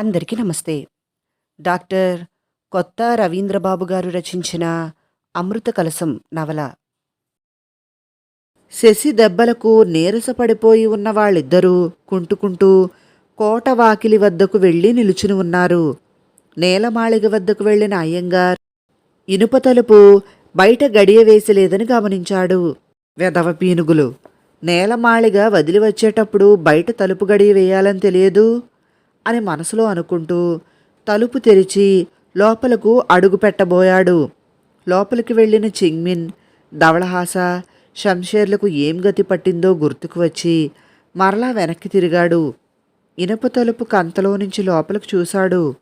అందరికీ నమస్తే. డాక్టర్ కొత్త రవీంద్రబాబు గారు రచించిన అమృత కలసం నవల. శశి దెబ్బలకు నీరసపడిపోయి ఉన్న వాళ్ళిద్దరూ కుంటుకుంటూ కోట వాకిలి వద్దకు వెళ్ళి నిలుచుని ఉన్నారు. నేలమాళిగ వద్దకు వెళ్ళిన అయ్యంగార్ ఇనుప తలుపు బయట గడియ వేసలేదని గమనించాడు. వెదవ పీనుగులు నేలమాళిగ వదిలి వచ్చేటప్పుడు బయట తలుపు గడియ వేయాలని తెలియదు? అని మనసులో అనుకుంటూ తలుపు తెరిచి లోపలకు అడుగు పెట్టబోయాడు. లోపలికి వెళ్ళిన చింగ్మిన్ ధవళహాస షంషేర్లకు ఏం గతి పట్టిందో గుర్తుకు వచ్చి మరలా వెనక్కి తిరిగాడు. ఇనుప తలుపు కంతలో నుంచి లోపలికి చూశాడు.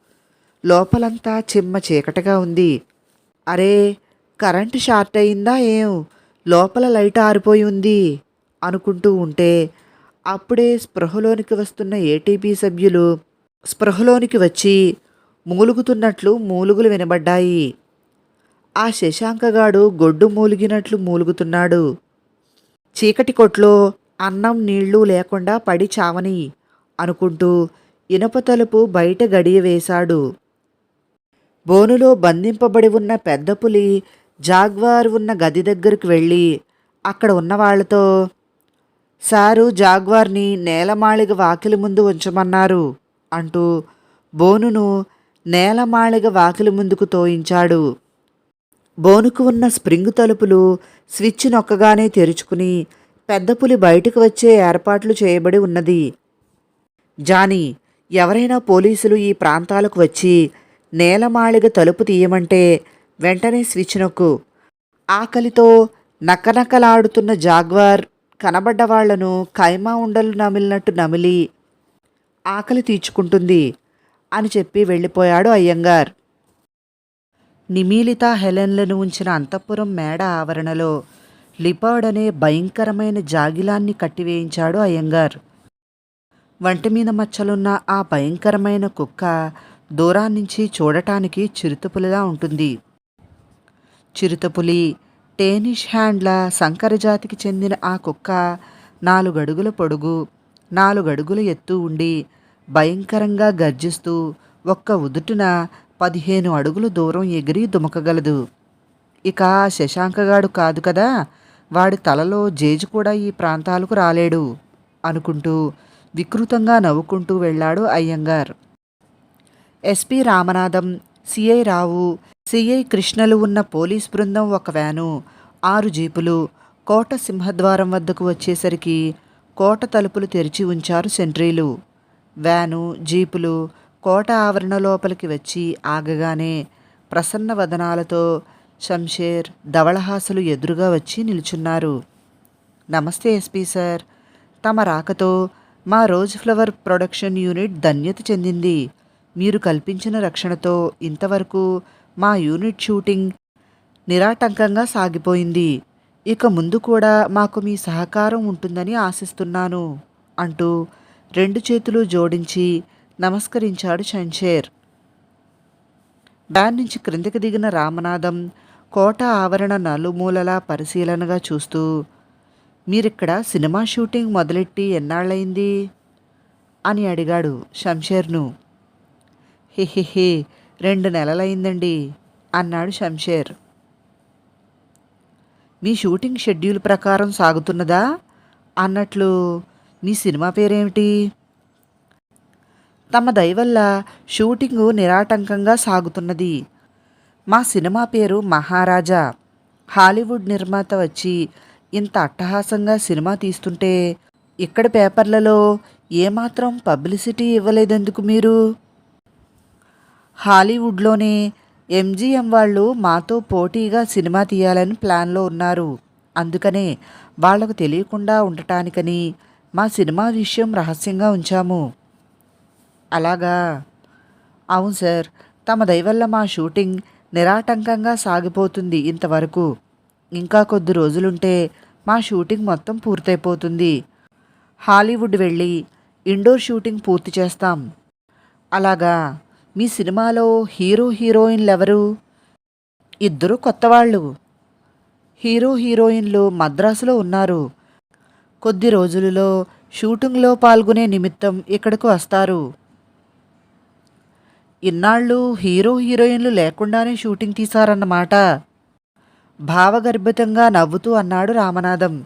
లోపలంతా చిమ్మ చీకటగా ఉంది. అరే కరెంటు షార్ట్ అయిందా ఏం? లోపల లైట్ ఆరిపోయి ఉంది అనుకుంటూ ఉంటే అప్పుడే స్పృహలోనికి వస్తున్న ఏటీపీ సభ్యులు స్పృహలోనికి వచ్చి మూలుగుతున్నట్లు మూలుగులు వినబడ్డాయి. ఆ శశాంకగాడు గొడ్డు మూలిగినట్లు మూలుగుతున్నాడు. చీకటి కొట్లో అన్నం నీళ్ళు లేకుండా పడి చావని అనుకుంటూ ఇనప తలుపు బయట గడియ వేశాడు. బోనులో బంధింపబడి ఉన్న పెద్ద పులి జాగ్వార్ ఉన్న గది దగ్గరికి వెళ్ళి అక్కడ ఉన్న వాళ్ళతో సారు జాగ్వార్ని నేలమాళిగ వాకిలి ముందు ఉంచమన్నారు. అంటూ బోనును నేలమాళిగ వాకిలి ముందుకు తోయించాడు. బోనుకు ఉన్న స్ప్రింగ్ తలుపులు స్విచ్ నొక్కగానే తెరుచుకుని పెద్ద పులి బయటకు వచ్చే ఏర్పాట్లు చేయబడి ఉన్నది. జానీ ఎవరైనా పోలీసులు ఈ ప్రాంతాలకు వచ్చి నేలమాళిగ తలుపు తీయమంటే వెంటనే స్విచ్ నొక్కు. ఆకలితో నక్కనక్కలాడుతున్న జాగ్వార్ కనబడ్డవాళ్ళను కైమా ఉండలు నమిలినట్టు నమిలి ఆకలి తీర్చుకుంటుంది అని చెప్పి వెళ్ళిపోయాడు అయ్యంగార్. నిమీలిత హెలెన్లను ఉంచిన అంతఃపురం మేడ ఆవరణలో లిపార్డ్ అనే భయంకరమైన జాగిలాన్ని కట్టివేయించాడు అయ్యంగార్. వంటి మీద మచ్చలున్న ఆ భయంకరమైన కుక్క దూరాన్నించి చూడటానికి చిరుతపులిలా ఉంటుంది. చిరుతపులి టేనిష్ హ్యాండ్ల సంకరజాతికి చెందిన ఆ కుక్క నాలుగడుగుల పొడుగు నాలుగడుగుల ఎత్తు ఉండి భయంకరంగా గర్జిస్తూ ఒక్క ఉదుటున పదిహేను అడుగులు దూరం ఎగిరి దుమకగలదు. ఇక శశాంకగాడు కాదు కదా వాడి తలలో జేజు కూడా ఈ ప్రాంతాలకు రాలేడు అనుకుంటూ వికృతంగా నవ్వుకుంటూ వెళ్ళాడు Iyengar. SP Ramanatham CI Rao CI కృష్ణలు ఉన్న పోలీస్ బృందం ఒక వ్యాను ఆరు జీపులు కోట సింహద్వారం వద్దకు వచ్చేసరికి కోట తలుపులు తెరిచి ఉంచారు సెంట్రీలు. వ్యాను జీపులు కోట ఆవరణ లోపలికి వచ్చి ఆగగానే ప్రసన్న వదనాలతో షంషేర్ ధవళహాసులు ఎదురుగా వచ్చి నిల్చున్నారు. నమస్తే ఎస్పీ సార్. తమ రాకతో మా రోజ్ ఫ్లవర్ ప్రొడక్షన్ యూనిట్ ధన్యత చెందింది. మీరు కల్పించిన రక్షణతో ఇంతవరకు మా యూనిట్ షూటింగ్ నిరాటంకంగా సాగిపోయింది. ఇక ముందు కూడా మాకు మీ సహకారం ఉంటుందని ఆశిస్తున్నాను అంటూ రెండు చేతులు జోడించి నమస్కరించాడు షంషేర్ డాన్ నుంచి క్రిందికి దిగిన రామనాథం కోట ఆవరణ నలుమూలలా పరిశీలనగా చూస్తూ మీరిక్కడ సినిమా షూటింగ్ మొదలెట్టి ఎన్నాళ్ళయింది? అని అడిగాడు షంషేర్ను హిహిహి రెండు నెలలైందండి అన్నాడు షంషేర్ మీ షూటింగ్ షెడ్యూల్ ప్రకారం సాగుతున్నదా? అన్నట్లు మీ సినిమా పేరేమిటి? తమ దయవల్ల షూటింగు నిరాటంకంగా సాగుతున్నది. మా సినిమా పేరు మహారాజా. హాలీవుడ్ నిర్మాత వచ్చి ఇంత అట్టహాసంగా సినిమా తీస్తుంటే ఇక్కడ పేపర్లలో ఏమాత్రం పబ్లిసిటీ ఇవ్వలేదెందుకు మీరు? హాలీవుడ్లోనే ఎంజీఎం వాళ్ళు మాతో పోటీగా సినిమా తీయాలని ప్లాన్లో ఉన్నారు. అందుకనే వాళ్ళకు తెలియకుండా ఉండటానికని మా సినిమా విషయం రహస్యంగా ఉంచాము. అలాగా? అవును సార్. తమ దయవల్ల మా షూటింగ్ నిరాటంకంగా సాగిపోతుంది ఇంతవరకు. ఇంకా కొద్ది రోజులుంటే మా షూటింగ్ మొత్తం పూర్తయిపోతుంది. హాలీవుడ్ వెళ్ళి ఇండోర్ షూటింగ్ పూర్తి చేస్తాం. అలాగా? మీ సినిమాలో హీరో హీరోయిన్లు ఎవరు? ఇద్దరు కొత్తవాళ్ళు. హీరో హీరోయిన్లు మద్రాసులో ఉన్నారు. కొద్ది రోజులలో షూటింగ్లో పాల్గొనే నిమిత్తం ఇక్కడకు వస్తారు. ఇన్నాళ్ళు హీరో హీరోయిన్లు లేకుండానే షూటింగ్ తీశారన్నమాట. భావగర్భితంగా నవ్వుతూ అన్నాడు రామనాథం.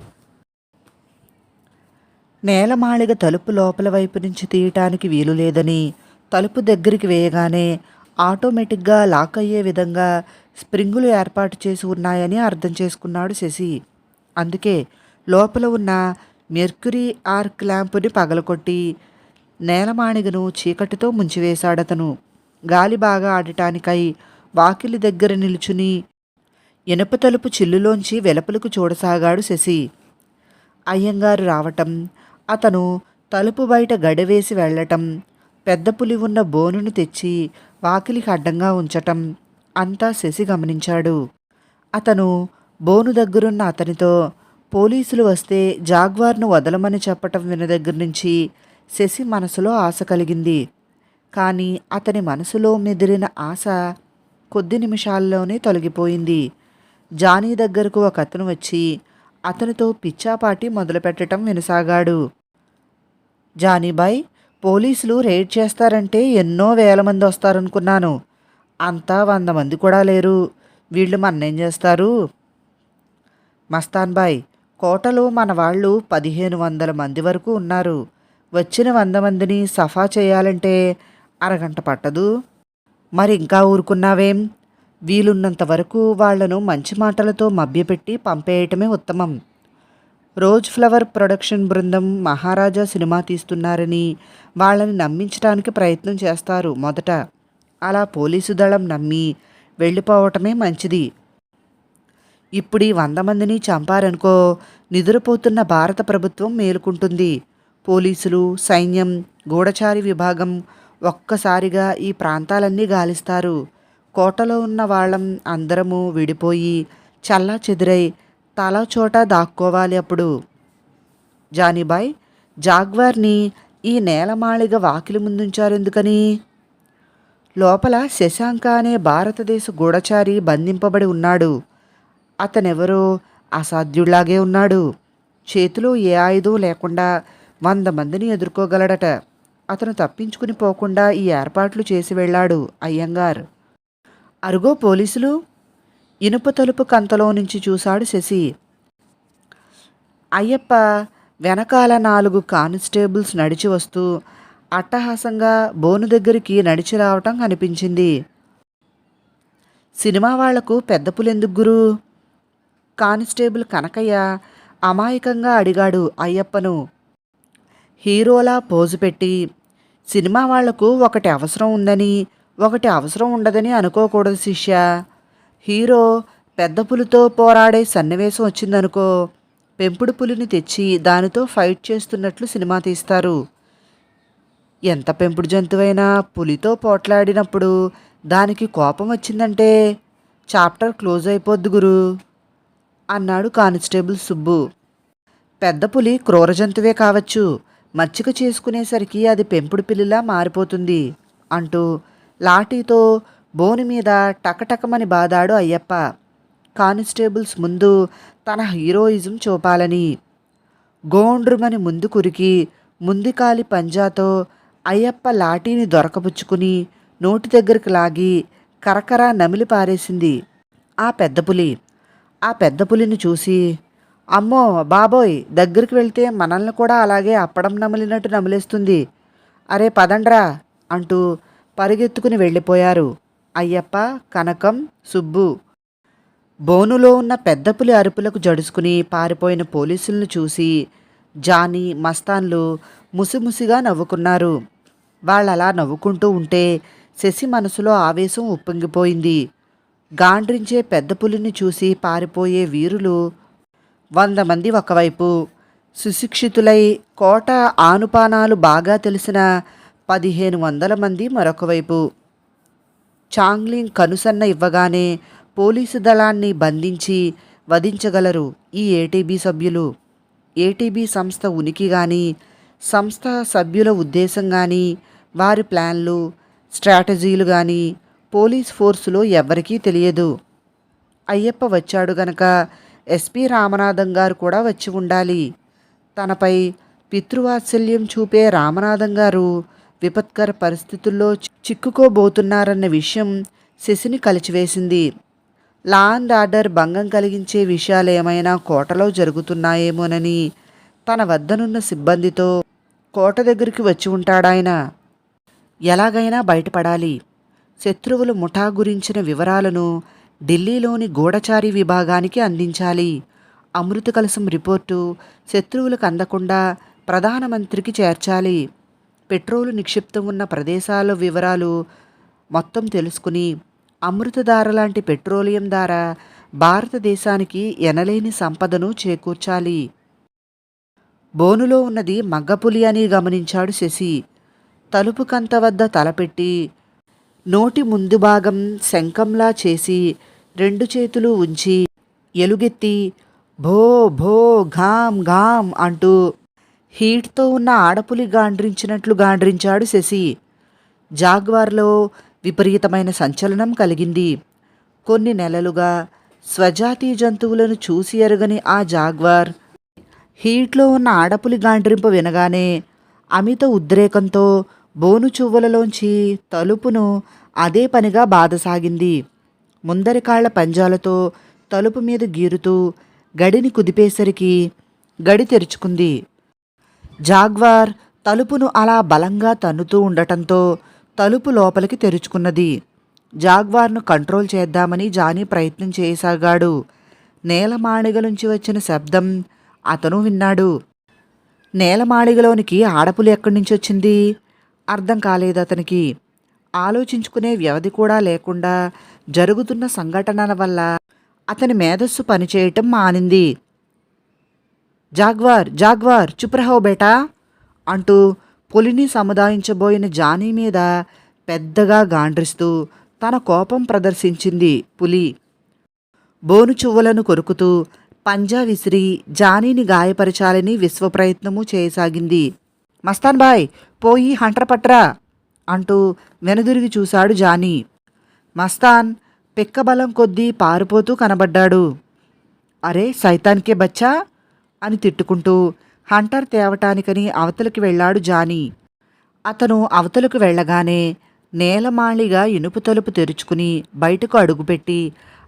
నేలమాళిగ తలుపు లోపల వైపు నుంచి తీయటానికి వీలు లేదని తలుపు దగ్గరికి వేయగానే ఆటోమేటిక్గా లాక్ అయ్యే విధంగా స్ప్రింగులు ఏర్పాటు చేసి ఉన్నాయని అర్థం చేసుకున్నాడు శశి. అందుకే లోపల ఉన్న మెర్క్యూరీ ఆర్క్ ల్యాంపుని పగలకొట్టి నేలమాణిగను చీకటితో ముంచివేశాడతను. గాలి బాగా ఆడటానికై వాకిలి దగ్గర నిలుచుని ఇనుప తలుపు చిల్లులోంచి వెలుపలకు చూడసాగాడు శశి. అయ్యంగారు రావటం అతను తలుపు బయట గడవేసి వెళ్ళటం పెద్ద పులి ఉన్న బోనును తెచ్చి వాకిలికి అడ్డంగా ఉంచటం అంతా శశి గమనించాడు. అతను బోను దగ్గరున్న అతనితో పోలీసులు వస్తే జాగ్వార్ను వదలమని చెప్పటం విన దగ్గర నుంచి శశి మనసులో ఆశ కలిగింది. కానీ అతని మనసులో మెదిరిన ఆశ కొద్ది నిమిషాల్లోనే తొలగిపోయింది. జానీ దగ్గరకు ఒక అతను వచ్చి అతనితో పిచ్చాపాటి మొదలుపెట్టడం వినసాగాడు. జానీబాయ్ పోలీసులు రేడ్ చేస్తారంటే ఎన్నో వేల మంది వస్తారనుకున్నాను. అంతా వంద మంది కూడా లేరు. వీళ్ళు మన్నేం చేస్తారు? మస్తాన్ బాయ్ కోటలో మన వాళ్ళు పదిహేను వందల మంది వరకు ఉన్నారు. వచ్చిన వంద మందిని సఫా చేయాలంటే అరగంట పట్టదు. మరి ఇంకా ఊరుకున్నావేం? వీలున్నంత వరకు వాళ్ళను మంచి మాటలతో మభ్యపెట్టి పంపేయటమే ఉత్తమం. రోజ్ ఫ్లవర్ ప్రొడక్షన్ బృందం మహారాజా సినిమా తీస్తున్నారని వాళ్ళని నమ్మించడానికి ప్రయత్నం చేస్తారు మొదట. అలా పోలీసు దళం నమ్మి వెళ్ళిపోవటమే మంచిది. ఇప్పుడు ఈ వంద మందిని చంపారనుకో నిద్రపోతున్న భారత ప్రభుత్వం మేలుకుంటుంది. పోలీసులు సైన్యం గూఢచారి విభాగం ఒక్కసారిగా ఈ ప్రాంతాలన్నీ గాలిస్తారు. కోటలో ఉన్న వాళ్ళం అందరము విడిపోయి చల్లా చెదిరై తల చోట దాక్కోవాలి అప్పుడు. జానీబాయ్ జాగ్వార్ని ఈ నేలమాళిగ వాకిలి ముందుంచారు ఎందుకని లోపల శశాంక అనే భారతదేశ గూఢచారి బంధింపబడి ఉన్నాడు. అతనెవరో అసాధ్యుడిలాగే ఉన్నాడు. చేతిలో ఏ ఆయుధం లేకుండా వంద మందిని ఎదుర్కోగలడట. అతను తప్పించుకుని పోకుండా ఈ ఏర్పాట్లు చేసి వెళ్ళాడు అయ్యంగార్. అరుగో పోలీసులు? ఇనుప తలుపు కంతలో నుంచి చూశాడు శశి. అయ్యప్ప వెనకాల నాలుగు కానిస్టేబుల్స్ నడిచి వస్తూ అట్టహాసంగా బోను దగ్గరికి నడిచి రావటం కనిపించింది సినిమా వాళ్ళకు పెద్ద పులెందుకు గురు? కానిస్టేబుల్ కనకయ్య అమాయకంగా అడిగాడు అయ్యప్పను. హీరోలా పోజు పెట్టి సినిమా వాళ్ళకు ఒకటి అవసరం ఉందని ఒకటి అవసరం ఉండదని అనుకోకూడదు శిష్య. హీరో పెద్ద పులితో పోరాడే సన్నివేశం వచ్చిందనుకో పెంపుడు పులిని తెచ్చి దానితో ఫైట్ చేస్తున్నట్లు సినిమా తీస్తారు. ఎంత పెంపుడు జంతువైనా పులితో పోట్లాడినప్పుడు దానికి కోపం వచ్చిందంటే చాప్టర్ క్లోజ్ అయిపోద్ది గురు. అన్నాడు కానిస్టేబుల్ సుబ్బు. పెద్ద పులి క్రూర జంతువే కావచ్చు. మచ్చిక చేసుకునేసరికి అది పెంపుడు పిల్లిలా మారిపోతుంది అంటూ లాఠీతో బోని మీద టకటకమని బాదాడు అయ్యప్ప. కానిస్టేబుల్స్ ముందు తన హీరోయిజం చూపాలని. గోండ్రుమని ముందు కురికి ముందుకాలి పంజాతో అయ్యప్ప లాఠీని దొరకపుచ్చుకుని నోటి దగ్గరికి లాగి కరకర నమిలి పారేసింది. ఆ పెద్ద పులి ఆ పెద్ద పులిని చూసి అమ్మో బాబోయ్ దగ్గరికి వెళ్తే మనల్ని కూడా అలాగే అప్పడం నమిలినట్టు నమిలేస్తుంది. అరే పదండ్రా అంటూ పరిగెత్తుకుని వెళ్ళిపోయారు అయ్యప్ప కనకం సుబ్బు. బోనులో ఉన్న పెద్ద పులి అరుపులకు జడుసుకుని పారిపోయిన పోలీసులను చూసి జానీ మస్తాన్లు ముసిముసిగా నవ్వుకున్నారు. వాళ్ళలా నవ్వుకుంటూ ఉంటే శశి మనసులో ఆవేశం ఉప్పొంగిపోయింది. గాండ్రించే పెద్ద పులిని చూసి పారిపోయే వీరులు వంద మంది ఒకవైపు. సుశిక్షితులై కోట ఆనుపానాలు బాగా తెలిసిన పదిహేను వందల మంది మరొకవైపు. చాంగ్లింగ్ కనుసన్న ఇవ్వగానే పోలీసు దళాన్ని బంధించి వధించగలరు ఈ ఏటీబీ సభ్యులు. ఏటీబీ సంస్థ ఉనికి కానీ సంస్థ సభ్యుల ఉద్దేశం కానీ వారి ప్లాన్లు స్ట్రాటజీలు కానీ పోలీస్ ఫోర్సులో ఎవ్వరికీ తెలియదు. అయ్యప్ప వచ్చాడు గనక ఎస్పి రామనాథం గారు కూడా వచ్చి ఉండాలి. తనపై పితృవాత్సల్యం చూపే రామనాథం గారు విపత్కర పరిస్థితుల్లో చి- చిక్కుకోబోతున్నారన్న విషయం శశిని కలిచివేసింది. లా అండ్ ఆర్డర్ భంగం కలిగించే విషయాలు ఏమైనా కోటలో జరుగుతున్నాయేమోనని తన వద్దనున్న సిబ్బందితో కోట దగ్గరికి వచ్చి ఉంటాడాయన. ఎలాగైనా బయటపడాలి. శత్రువులు ముఠా గురించిన వివరాలను ఢిల్లీలోని గూఢచారి విభాగానికి అందించాలి. అమృత కలసం రిపోర్టు శత్రువులకు అందకుండా ప్రధానమంత్రికి చేర్చాలి. పెట్రోలు నిక్షిప్తం ఉన్న ప్రదేశాల వివరాలు మొత్తం తెలుసుకుని అమృతధార లాంటి పెట్రోలియం ధార భారతదేశానికి ఎనలేని సంపదను చేకూర్చాలి. బోనులో ఉన్నది మగ్గపులి అని గమనించాడు శశి. తలుపు కంత వద్ద తలపెట్టి నోటి ముందు భాగం శంఖంలా చేసి రెండు చేతులు ఉంచి ఎలుగెత్తి భో భో ఘామ్ ఘామ్ అంటూ హీట్తో ఉన్న ఆడపులి గాండ్రించినట్లు గాండ్రించాడు శశి. జాగ్వార్లో విపరీతమైన సంచలనం కలిగింది. కొన్ని నెలలుగా స్వజాతి జంతువులను చూసి ఎరగని ఆ జాగ్వార్ హీట్లో ఉన్న ఆడపులి గాండ్రింపు వినగానే అమిత ఉద్రేకంతో బోనుచువ్వలలోంచి తలుపును అదే పనిగా బాధసాగింది. ముందరికాళ్ళ పంజాలతో తలుపు మీద గీరుతూ గడిని కుదిపేసరికి గడి తెరుచుకుంది. జాగ్వార్ తలుపును అలా బలంగా తన్నుతూ ఉండటంతో తలుపు లోపలికి తెరుచుకున్నది. జాగ్వార్ను కంట్రోల్ చేద్దామని జానీ ప్రయత్నం చేయసాగాడు నేలమాణిగ నుంచి వచ్చిన శబ్దం అతను విన్నాడు. నేలమాళిగలోనికి ఆడపులు ఎక్కడి నుంచి వచ్చింది? అర్థం కాలేదు అతనికి. ఆలోచించుకునే వ్యవధి కూడా లేకుండా జరుగుతున్న సంఘటనల వల్ల అతని మేధస్సు పనిచేయటం మానింది. జాగ్వార్ జాగ్వార్ చుప్రహో బేటా అంటూ పులిని సముదాయించబోయిన జానీ మీద పెద్దగా గాండ్రిస్తూ తన కోపం ప్రదర్శించింది పులి. బోను చువ్వలను కొరుకుతూ పంజా విసిరి జానీని గాయపరచాలని విశ్వప్రయత్నము చేయసాగింది. మస్తాన్ బాయ్ పోయి హంటర్ పట్రా అంటూ వెనుదిరిగి చూశాడు జానీ. మస్తాన్ పిక్కబలం కొద్దీ పారిపోతూ కనబడ్డాడు. అరే సైతానికే బచ్చా? అని తిట్టుకుంటూ హంటర్ తేవటానికని అవతలికి వెళ్ళాడు జానీ. అతను అవతలకు వెళ్ళగానే నేలమాళిగా ఇనుపు తలుపు తెరుచుకుని బయటకు అడుగుపెట్టి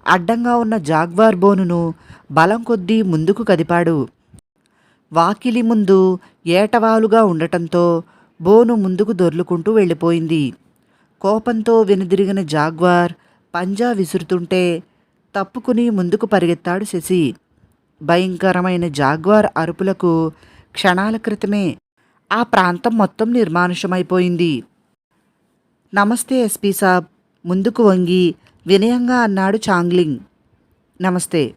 అడ్డంగా ఉన్న జాగ్వార్ బోనును బలం కొద్దీ ముందుకు కదిపాడు. వాకిలి ముందు ఏటవాలుగా ఉండటంతో బోను ముందుకు దొర్లుకుంటూ వెళ్ళిపోయింది. కోపంతో వెనుదిరిగిన జాగ్వార్ పంజా విసురుతుంటే తప్పుకుని ముందుకు పరిగెత్తాడు శశి. భయంకరమైన జాగ్వార్ అరుపులకు క్షణాల క్రితమే ఆ ప్రాంతం మొత్తం నిర్మానుషమైపోయింది నమస్తే ఎస్పీ సాబ్ ముందుకు వంగి వినయంగా అన్నాడు చాంగ్లింగ్. నమస్తే.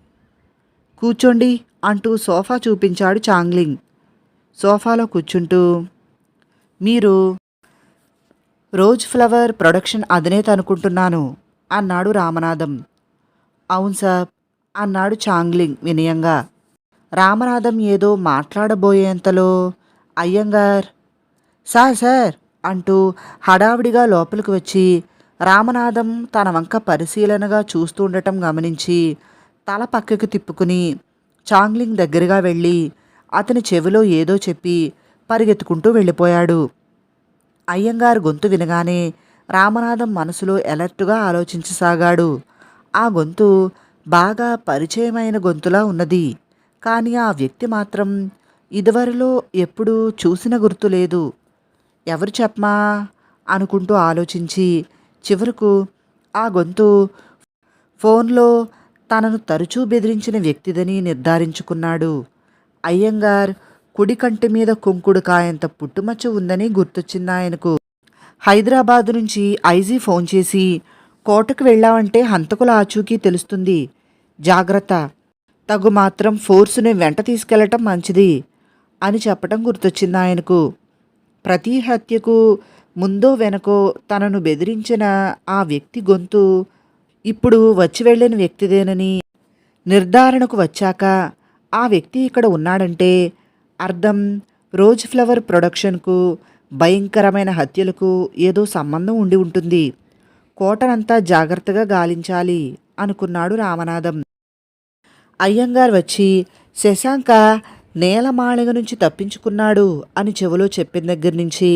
కూర్చోండి అంటూ సోఫా చూపించాడు చాంగ్లింగ్. సోఫాలో కూర్చుంటూ మీరు రోజ్ ఫ్లవర్ ప్రొడక్షన్ అధినేత అనుకుంటున్నాను అన్నాడు రామనాథం. అవును సాబ్ అన్నాడు చాంగ్లింగ్ వినయంగా. రామనాథం ఏదో మాట్లాడబోయేంతలో అయ్యంగార్ సార్ సార్ అంటూ హడావిడిగా లోపలికి వచ్చి రామనాథం తన వంక పరిశీలనగా చూస్తుండటం గమనించి తల పక్కకు తిప్పుకుని చాంగ్లింగ్ దగ్గరగా వెళ్ళి అతని చెవిలో ఏదో చెప్పి పరిగెత్తుకుంటూ వెళ్ళిపోయాడు. అయ్యంగారు గొంతు వినగానే రామనాథం మనసులో ఎలర్టుగా ఆలోచించసాగాడు. ఆ గొంతు బాగా పరిచయమైన గొంతులా ఉన్నది. కానీ ఆ వ్యక్తి మాత్రం ఇదివరలో ఎప్పుడూ చూసిన గుర్తు లేదు. ఎవరు చెప్పమా? అనుకుంటూ ఆలోచించి చివరకు ఆ గొంతు ఫోన్లో తనను తరచూ బెదిరించిన వ్యక్తిదని నిర్ధారించుకున్నాడు. అయ్యంగార్ కుడి కంటి మీద కుంకుడు కాయంత పుట్టుమచ్చ ఉందని గుర్తొచ్చిందాయనకు హైదరాబాద్ నుంచి ఐజీ ఫోన్ చేసి కోటకు వెళ్ళావంటే హంతకుల ఆచూకీ తెలుస్తుంది. జాగ్రత్త. తగు మాత్రం ఫోర్సుని వెంట తీసుకెళ్ళటం మంచిది అని చెప్పటం గుర్తొచ్చింది ఆయనకు. ప్రతి హత్యకు ముందో వెనకో తనను బెదిరించిన ఆ వ్యక్తి గొంతు ఇప్పుడు వచ్చి వెళ్ళిన వ్యక్తిదేనని. నిర్ధారణకు వచ్చాక ఆ వ్యక్తి ఇక్కడ ఉన్నాడంటే అర్థం రోజ్ ఫ్లవర్ ప్రొడక్షన్కు భయంకరమైన హత్యలకు ఏదో సంబంధం ఉండి ఉంటుంది. కోటనంతా జాగ్రత్తగా గాలించాలి అనుకున్నాడు రామనాథం. అయ్యంగార్ వచ్చి శశాంక నేలమాళిగ నుంచి తప్పించుకున్నాడు అని చెవిలో చెప్పిన దగ్గర నుంచి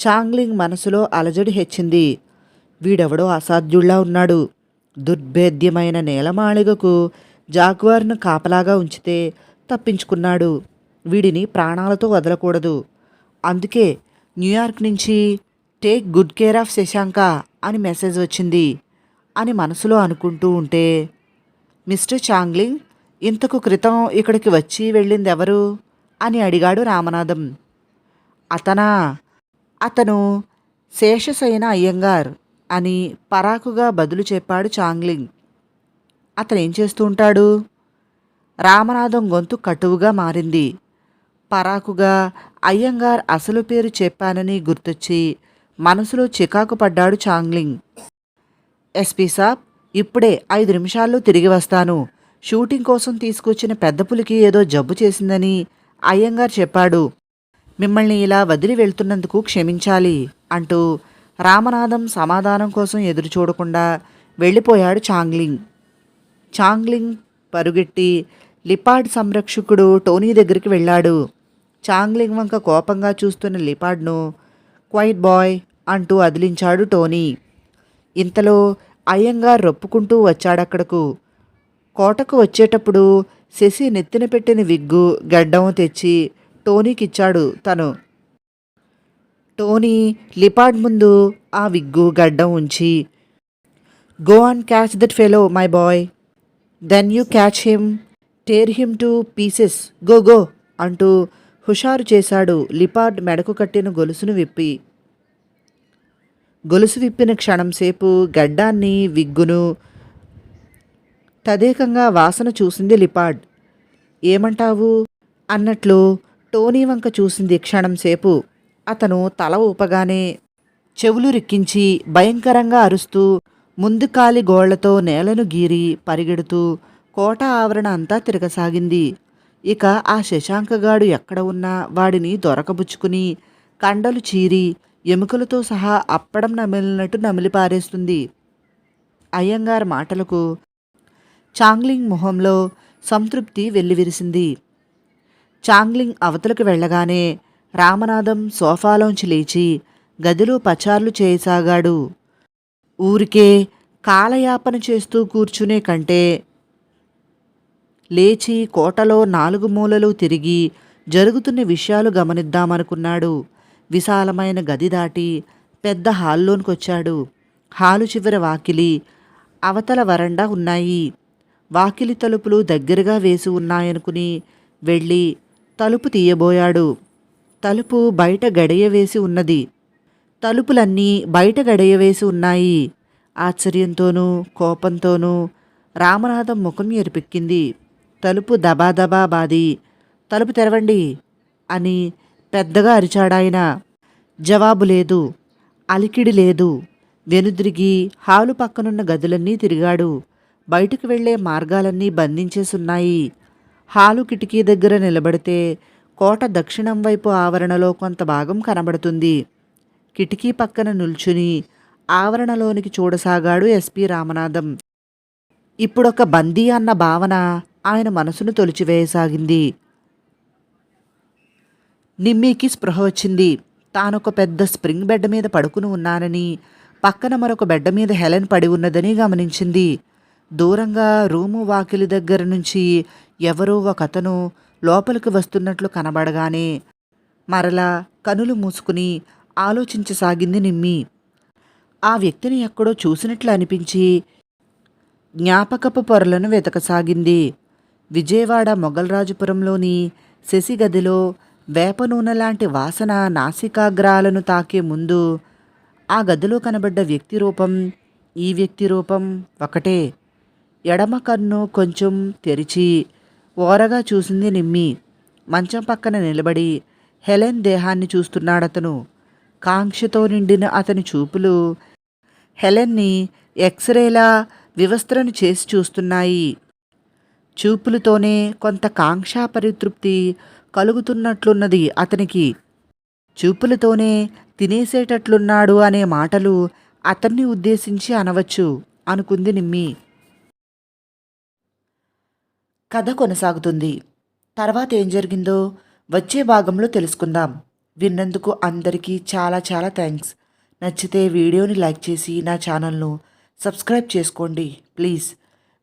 చాంగ్లింగ్ మనసులో అలజడి హెచ్చింది. వీడెవడో అసాధ్యుళ్ళా ఉన్నాడు. దుర్భేద్యమైన నేలమాళిగకు జాగ్వార్ను కాపలాగా ఉంచితే తప్పించుకున్నాడు. వీడిని ప్రాణాలతో వదలకూడదు. అందుకే న్యూయార్క్ నుంచి take good care of Shashanka అని మెసేజ్ వచ్చింది అని మనసులో అనుకుంటూ ఉంటే మిస్టర్ చాంగ్లింగ్ ఇంతకు క్రితం ఇక్కడికి వచ్చి వెళ్ళింది ఎవరు అని అడిగాడు రామనాథం. అతనా? అతను శేషసైన అయ్యంగార్ అని పరాకుగా బదులు చెప్పాడు చాంగ్లింగ్. అతనేం చేస్తూ ఉంటాడు? రామనాథం గొంతు కటువుగా మారింది. పరాకుగా అయ్యంగార్ అసలు పేరు చెప్పానని గుర్తొచ్చి మనసులో చికాకు పడ్డాడు చాంగ్లింగ్. ఎస్పీ సాబ్ ఇప్పుడే ఐదు నిమిషాల్లో తిరిగి వస్తాను. షూటింగ్ కోసం తీసుకొచ్చిన పెద్ద పులికి ఏదో జబ్బు చేసిందని అయ్యంగార్ చెప్పాడు. మిమ్మల్ని ఇలా వదిలి వెళ్తున్నందుకు క్షమించాలి అంటూ రామనాథం సమాధానం కోసం ఎదురు చూడకుండా వెళ్ళిపోయాడు చాంగ్లింగ్. చాంగ్లింగ్ పరుగెట్టి లిపాడ్ సంరక్షకుడు టోనీ దగ్గరికి వెళ్ళాడు. చాంగ్లింగ్ వంక కోపంగా చూస్తున్న లిపాడ్ను క్వైట్ బాయ్ అంటూ అదిలించాడు టోనీ. ఇంతలో అయ్యంగార్ రొప్పుకుంటూ వచ్చాడక్కడకు. కోటకు వచ్చేటప్పుడు శశి నెత్తిన పెట్టిన విగ్గు గడ్డం తెచ్చి టోనీకిచ్చాడు తను. టోనీ లిపాడ్ ముందు ఆ విగ్గు గడ్డం ఉంచి go and catch that fellow my boy. Then you catch him. Tear him to pieces go go అంటూ హుషారు చేశాడు లిపార్డ్ మెడకు కట్టిన గొలుసును విప్పి. గొలుసు విప్పిన క్షణం సేపు గడ్డాన్ని విగ్గును తదేకంగా వాసన చూసింది లిపాడ్ ఏమంటావు? అన్నట్లు టోనీ వంక చూసింది క్షణం సేపు. అతను తల ఊపగానే చెవులు రిక్కించి భయంకరంగా అరుస్తూ ముందు కాలి గోళ్ళతో నేలను గీరి పరిగెడుతూ కోట ఆవరణ అంతా తిరగసాగింది. ఇక ఆ శశాంకగాడు ఎక్కడ ఉన్నా వాడిని దొరకబుచ్చుకుని కండలు చీరి ఎముకలతో సహా అప్పడం నమిలినట్టు నమిలిపారేస్తుంది అయ్యంగార్ మాటలకు చాంగ్లింగ్ మొహంలో సంతృప్తి వెల్లివిరిసింది. చాంగ్లింగ్ అవతలకు వెళ్ళగానే రామనాథం సోఫాలోంచి లేచి గదిలో పచార్లు చేయసాగాడు. ఊరికే కాలయాపన చేస్తూ కూర్చునే కంటే లేచి కోటలో నాలుగు మూలలు తిరిగి జరుగుతున్న విషయాలు గమనిద్దామనుకున్నాడు. విశాలమైన గది దాటి పెద్ద హాల్లోనికొచ్చాడు. హాలు చివర వాకిలి అవతల వరండా ఉన్నాయి. వాకిలి తలుపులు దగ్గరగా వేసి ఉన్నాయనుకుని వెళ్ళి తలుపు తీయబోయాడు. తలుపు బయట గడియ వేసి ఉన్నది. తలుపులన్నీ బయట గడియ వేసి ఉన్నాయి. ఆశ్చర్యంతోనూ కోపంతోనూ రామనాథం ముఖం ఎరిపెక్కింది తలుపు దబాదబా బాది తలుపు తెరవండి అని పెద్దగా అరిచాడాయన. జవాబు లేదు. అలికిడి లేదు. వెనుదిరిగి హాలు పక్కనున్న గదులన్నీ తిరిగాడు. బయటకు వెళ్ళే మార్గాలన్నీ బంధించేసున్నాయి. హాలు కిటికీ దగ్గర నిలబడితే కోట దక్షిణం వైపు ఆవరణలో కొంత భాగం కనబడుతుంది. కిటికీ పక్కన నిల్చుని ఆవరణలోనికి చూడసాగాడు ఎస్పి రామనాథం. ఇప్పుడొక బందీ అన్న భావన ఆయన మనసును తొలిచివేయసాగింది. నిమ్మీకి స్పృహ వచ్చింది. తానొక పెద్ద స్ప్రింగ్ బెడ్ మీద పడుకుని ఉన్నానని పక్కన మరొక బెడ్ మీద హెలెన్ పడి ఉన్నదని గమనించింది. దూరంగా రూము వాకిలి దగ్గర నుంచి ఎవరో ఒక అతను లోపలికి వస్తున్నట్లు కనబడగానే మరలా కనులు మూసుకుని ఆలోచించసాగింది నిమ్మి. ఆ వ్యక్తిని ఎక్కడో చూసినట్లు అనిపించి జ్ఞాపకపు పొరలను వెతకసాగింది. విజయవాడ మొగల్రాజుపురంలోని శశి గదిలో వేప నూనె లాంటి వాసన నాసికాగ్రాలను తాకే ముందు ఆ గదిలో కనబడ్డ వ్యక్తి రూపం ఈ వ్యక్తి రూపం ఒకటే. ఎడమ కన్ను కొంచెం తెరిచి ఓరగా చూసింది నిమ్మి. మంచం పక్కన నిలబడి హెలెన్ దేహాన్ని చూస్తున్నాడతను. కాంక్షతో నిండిన అతని చూపులు హెలెన్ని ఎక్స్రేలా వివస్త్రను చేసి చూస్తున్నాయి. చూపులతోనే కొంత కాంక్షా పరితృప్తి కలుగుతున్నట్లున్నది అతనికి. చూపులతోనే తినేసేటట్లున్నాడు అనే మాటలు అతన్ని ఉద్దేశించి అనవచ్చు అనుకుంది నిమ్మి. కథ కొనసాగుతుంది. తర్వాత ఏం జరిగిందో వచ్చే భాగంలో తెలుసుకుందాం. విన్నందుకు అందరికీ చాలా చాలా థ్యాంక్స్. నచ్చితే వీడియోని లైక్ చేసి నా ఛానల్ను సబ్స్క్రైబ్ చేసుకోండి. ప్లీజ్.